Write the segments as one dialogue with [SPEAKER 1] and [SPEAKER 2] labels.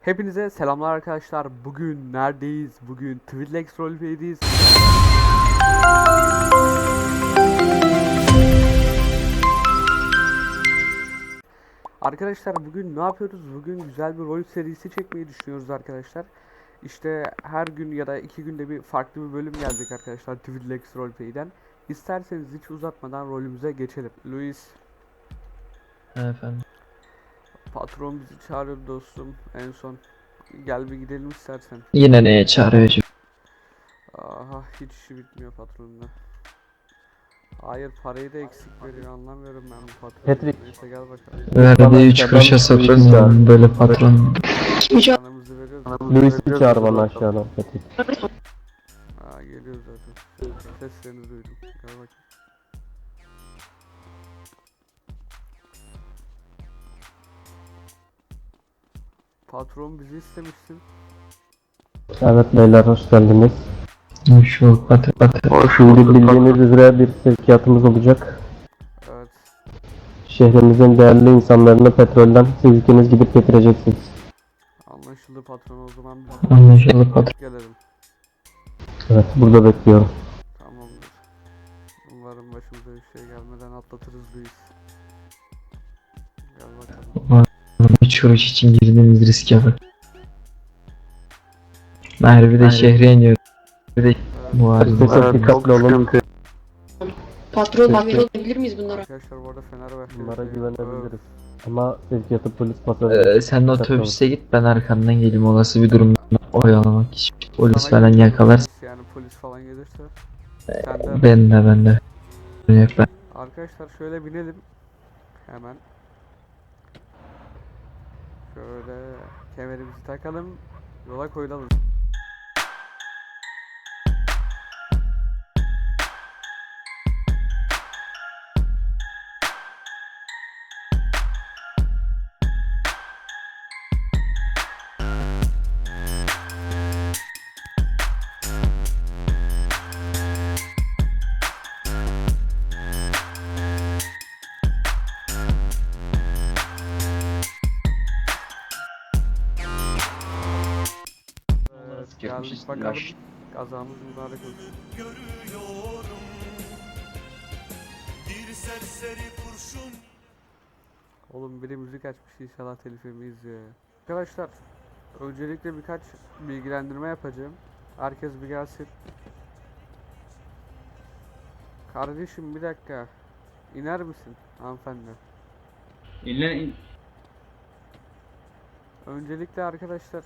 [SPEAKER 1] Hepinize selamlar arkadaşlar. Bugün neredeyiz? Bugün Twitlex Roleplay'deyiz. Arkadaşlar bugün ne yapıyoruz? Bugün güzel bir rol serisi çekmeyi düşünüyoruz arkadaşlar. İşte her gün ya da iki günde bir farklı bir bölüm gelecek arkadaşlar Twitlex Roleplay'den. İsterseniz hiç uzatmadan rolümüze geçelim. Luis,
[SPEAKER 2] Efendim.
[SPEAKER 1] Patron bizi çağırıyordu dostum en son. Gel bir gidelim istersen.
[SPEAKER 2] Yine neye çağırıyor?
[SPEAKER 1] Aha hiç işi bitmiyor patronla. Hayır parayı da eksik veriyor anlamıyorum ben bu patronu.
[SPEAKER 3] Patrick.
[SPEAKER 1] Neyse gel bakalım.
[SPEAKER 2] Verdiği 3 kuruşa satılmıyor böyle patron.
[SPEAKER 1] Paramızı veriyoruz.
[SPEAKER 3] Louis'i çağır bana aşağıdan Patrick.
[SPEAKER 1] Aa geliyor zaten. Seslerini duydum. Gel bakayım. Patron bizi istemişsin.
[SPEAKER 3] Evet beyler hoş geldiniz.
[SPEAKER 2] Hoş bulduk patron. patron.
[SPEAKER 3] Şimdi bildiğiniz üzere bir sevkiyatımız olacak.
[SPEAKER 1] Evet.
[SPEAKER 3] Şehrimizin değerli insanlarını petrolden siz ikiniz gidip getireceksiniz.
[SPEAKER 1] Anlaşıldı patron o zaman biz
[SPEAKER 2] Anlaşıldı patron.
[SPEAKER 1] gelelim.
[SPEAKER 3] Evet burada bekliyorum.
[SPEAKER 1] Tamamdır. Umarım başımıza bir şey gelmeden atlatırız Luis. Gel
[SPEAKER 2] 3 kuruş için girdiğimiz riske bak. Merve de şehre iniyor. Bir de.
[SPEAKER 3] Sesle dikkatli olun.
[SPEAKER 4] Patron olabilir miyiz bunlara?
[SPEAKER 1] Arkadaşlar bu arada Fenerbahçe.
[SPEAKER 3] Bunlara güvenebiliriz. Ama sevkiyatı polis patron.
[SPEAKER 2] Ee, sen otobüse git ben arkandan geleyim olası bir durumda oyalamak için. Polis falan yakalar.
[SPEAKER 1] Yani polis falan gelirse. Sen de
[SPEAKER 2] Ben de ben de. Yok ben.
[SPEAKER 1] Arkadaşlar şöyle binelim. Hemen. Şöyle kemerimizi takalım. Yola koyulalım. Geldik bakalım. Kazamız mübarek olsun.
[SPEAKER 5] görüyorum Bir serseri kurşun
[SPEAKER 1] Oğlum biri müzik açmış inşallah telif yemeyiz ya. Arkadaşlar öncelikle birkaç bilgilendirme yapacağım. Herkes bir gelsin. Kardeşim bir dakika. İner misin hanımefendi? Öncelikle arkadaşlar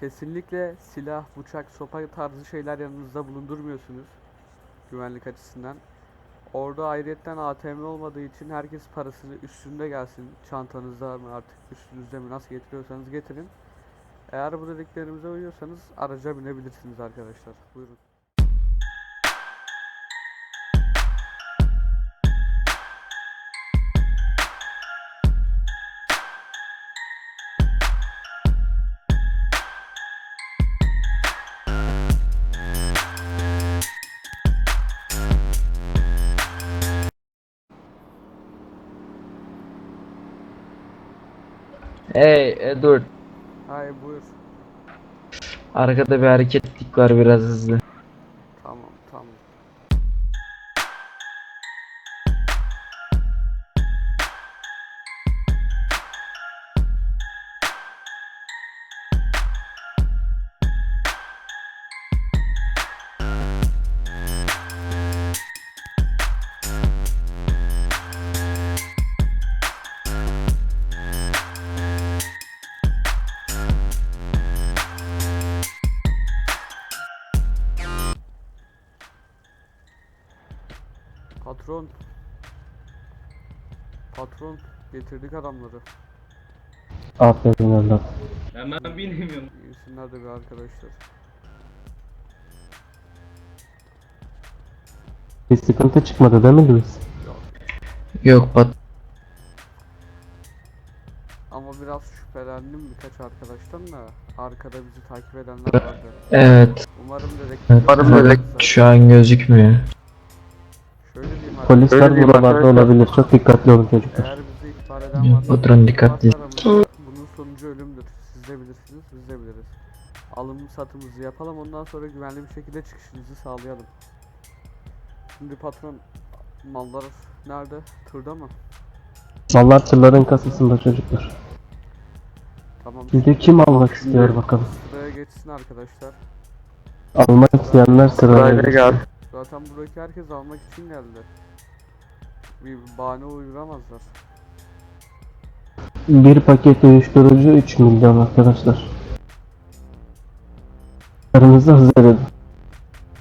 [SPEAKER 1] kesinlikle silah, bıçak, sopa tarzı şeyler yanınızda bulundurmuyorsunuz. Güvenlik açısından. Orada ayrıyetten ATM olmadığı için herkes parasını üstünde gelsin. Çantanızda mı artık üstünüzde mi nasıl getiriyorsanız getirin. Eğer bu dediklerimize uyuyorsanız araca binebilirsiniz arkadaşlar. Buyurun.
[SPEAKER 2] Hey Edward.
[SPEAKER 1] Hayır buyur.
[SPEAKER 2] Arkada bir hareketlik var biraz hızlı.
[SPEAKER 1] Patron. Patron getirdik adamları.
[SPEAKER 3] Aferin evlat.
[SPEAKER 6] Hemen bilmiyorum.
[SPEAKER 1] İyisinler de bir arkadaşlar.
[SPEAKER 3] Bir sıkıntı çıkmadı değil mi Louis?
[SPEAKER 2] Yok pat.
[SPEAKER 1] Ama biraz şüphelendim birkaç arkadaştan da arkada bizi takip edenler vardı.
[SPEAKER 2] Evet.
[SPEAKER 1] Umarım dedektif
[SPEAKER 2] Fakat şu an gözükmüyor.
[SPEAKER 3] Polisler buralarda olabilir. Çok dikkatli olun çocuklar.
[SPEAKER 1] Eğer bizi ihbar eden varsa
[SPEAKER 2] Patron dikkatli.
[SPEAKER 1] varsa bunun sonucu ölümdür. Siz de bilirsiniz, biz de biliriz. Alım satımımızı yapalım ondan sonra güvenli bir şekilde çıkışınızı sağlayalım. Şimdi patron mallar nerede? Tırda mı?
[SPEAKER 3] Mallar tırların kasasında çocuklar.
[SPEAKER 1] Tamam.
[SPEAKER 3] Sizde kim almak istiyor bakalım.
[SPEAKER 1] Sıraya geçsin arkadaşlar.
[SPEAKER 3] Almak isteyenler sıraya geçsin.
[SPEAKER 1] Zaten buradaki herkes almak için geldi. Bir bahane uyduramazlar.
[SPEAKER 3] Bir paket uyuşturucu 3 milyon arkadaşlar. Hazır edin.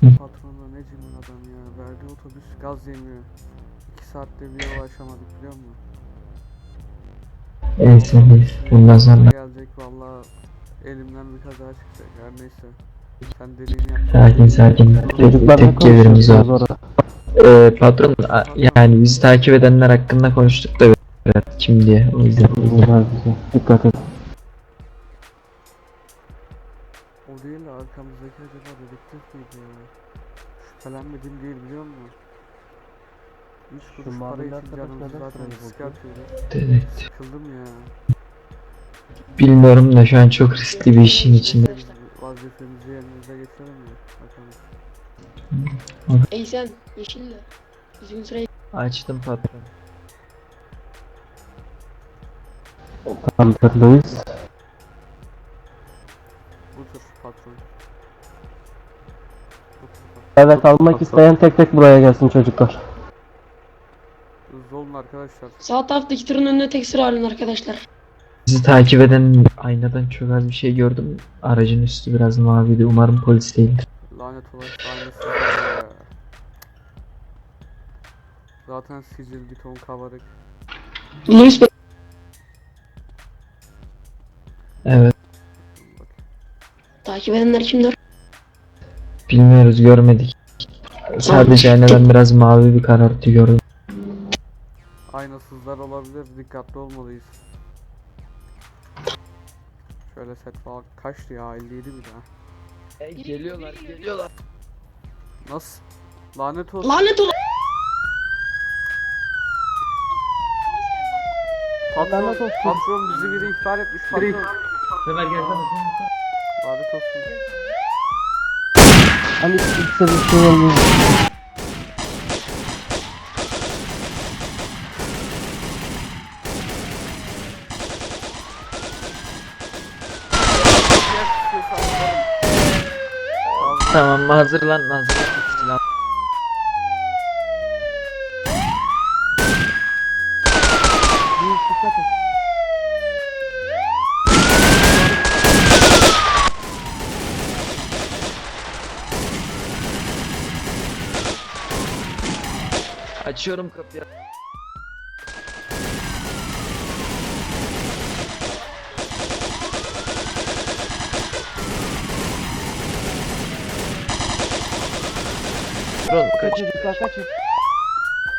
[SPEAKER 1] Patronla ne cimri adam ya. Verdiği otobüs gaz yemiyor. 2 saatte bir yol aşamadık biliyor musun?
[SPEAKER 2] Neyse neyse. Bundan sonra
[SPEAKER 1] Gelecek valla elimden bir kaza çıkacak her neyse. Sen dediğini yap.
[SPEAKER 2] sakin sakin.
[SPEAKER 3] Çocuklar ne
[SPEAKER 2] Tepkilerimiz var.
[SPEAKER 3] konuşuyorsunuz orada?
[SPEAKER 2] Ee, patron a- yani bizi takip edenler hakkında konuştuk da biraz kim diye o yüzden.
[SPEAKER 3] Dikkat et.
[SPEAKER 1] O değil de arkamızdaki acaba dedektif miydi ya? Şüphelenmedim değil biliyor musun? 3
[SPEAKER 3] Şu
[SPEAKER 1] kuruş para
[SPEAKER 3] maviler
[SPEAKER 1] için canımızı
[SPEAKER 3] neden
[SPEAKER 1] zaten riske atıyoruz.
[SPEAKER 2] Dedektif.
[SPEAKER 1] Sıkıldım ya.
[SPEAKER 2] Bilmiyorum da şu an çok riskli bir işin içinde.
[SPEAKER 1] Bakalım.
[SPEAKER 4] Ey sen yeşille. Düzgün sıraya
[SPEAKER 2] Açtım patron.
[SPEAKER 3] Tamamdır Louis.
[SPEAKER 1] Bu tür patron.
[SPEAKER 3] Evet almak isteyen tek tek buraya gelsin çocuklar.
[SPEAKER 1] Hızlı olun arkadaşlar.
[SPEAKER 4] Sağ taraftaki tırın önüne tek sıra alın arkadaşlar.
[SPEAKER 2] Bizi takip eden aynadan çok az bir şey gördüm. Aracın üstü biraz maviydi. Umarım polis değildir.
[SPEAKER 1] Lanet olası aynısı ya. Zaten sicil bir ton kabarık.
[SPEAKER 4] Louis Bey.
[SPEAKER 2] Evet.
[SPEAKER 1] Bak.
[SPEAKER 4] Takip edenler kimler?
[SPEAKER 2] Bilmiyoruz görmedik. Sadece aynadan biraz mavi bir karartı gördüm.
[SPEAKER 1] Aynasızlar olabilir. Dikkatli olmalıyız. Şöyle set falan kaçtı ya 57 bir daha.
[SPEAKER 2] geliyorlar geliyorlar.
[SPEAKER 1] Nasıl? Lanet olsun.
[SPEAKER 4] Lanet olsun.
[SPEAKER 1] Patron,
[SPEAKER 3] Lanet olsun.
[SPEAKER 1] patron bizi biri ihbar etmiş patron.
[SPEAKER 2] Sefer gelsene.
[SPEAKER 1] Lanet olsun.
[SPEAKER 3] Hani kimse bir şey olmuyor.
[SPEAKER 2] Tamam hazırlan hazırlan. Açıyorum kapıyı. Patron kaç.
[SPEAKER 3] Çocuklar kaçın.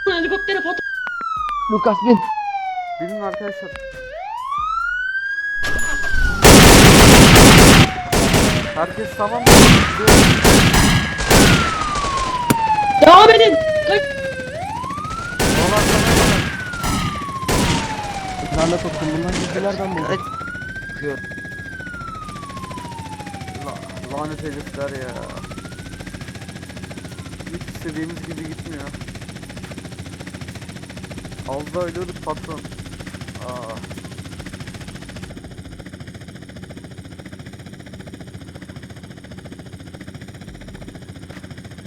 [SPEAKER 4] Helikoptere patron.
[SPEAKER 3] Lucas bin.
[SPEAKER 1] Bilin arkadaşlar. Herkes tamam mı?
[SPEAKER 4] Devam edin. Kaç.
[SPEAKER 1] Dolar sana
[SPEAKER 3] Lanet olsun bunlar bilgilerden buldu.
[SPEAKER 1] La, lanet herifler ya. Hiç istediğimiz gibi gitmiyor. Az da ölüyorduk patron. Aa.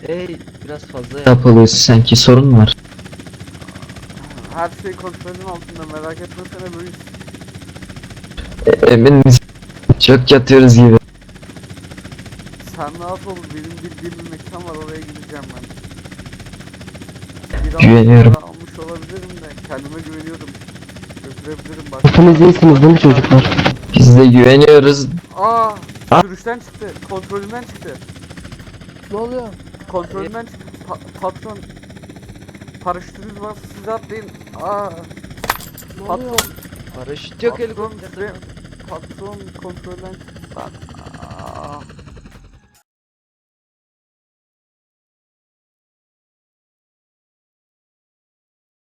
[SPEAKER 2] Hey biraz fazla yapılıyorsun sanki sorun var.
[SPEAKER 1] Her şey kontrolün altında merak etmesene böyle
[SPEAKER 2] E, emin misin? Çok yatıyoruz gibi.
[SPEAKER 1] sen rahat ol benim bildiğim bir mekan var oraya gideceğim ben. Bir
[SPEAKER 2] Güveniyorum.
[SPEAKER 1] almış olabilirim de kendime güveniyorum. Götürebilirim bak.
[SPEAKER 3] Hepiniz iyisiniz değil mi çocuklar?
[SPEAKER 2] Biz de güveniyoruz.
[SPEAKER 1] Aa,
[SPEAKER 2] Ah.
[SPEAKER 1] sürüşten çıktı. Kontrolümden çıktı.
[SPEAKER 3] Ne oluyor?
[SPEAKER 1] Kontrolümden çıktı. Pa- patron. Paraşütünüz var siz atlayın. Aa, patron.
[SPEAKER 2] Paraşüt
[SPEAKER 1] patron, süre- patron kontrolden Aa,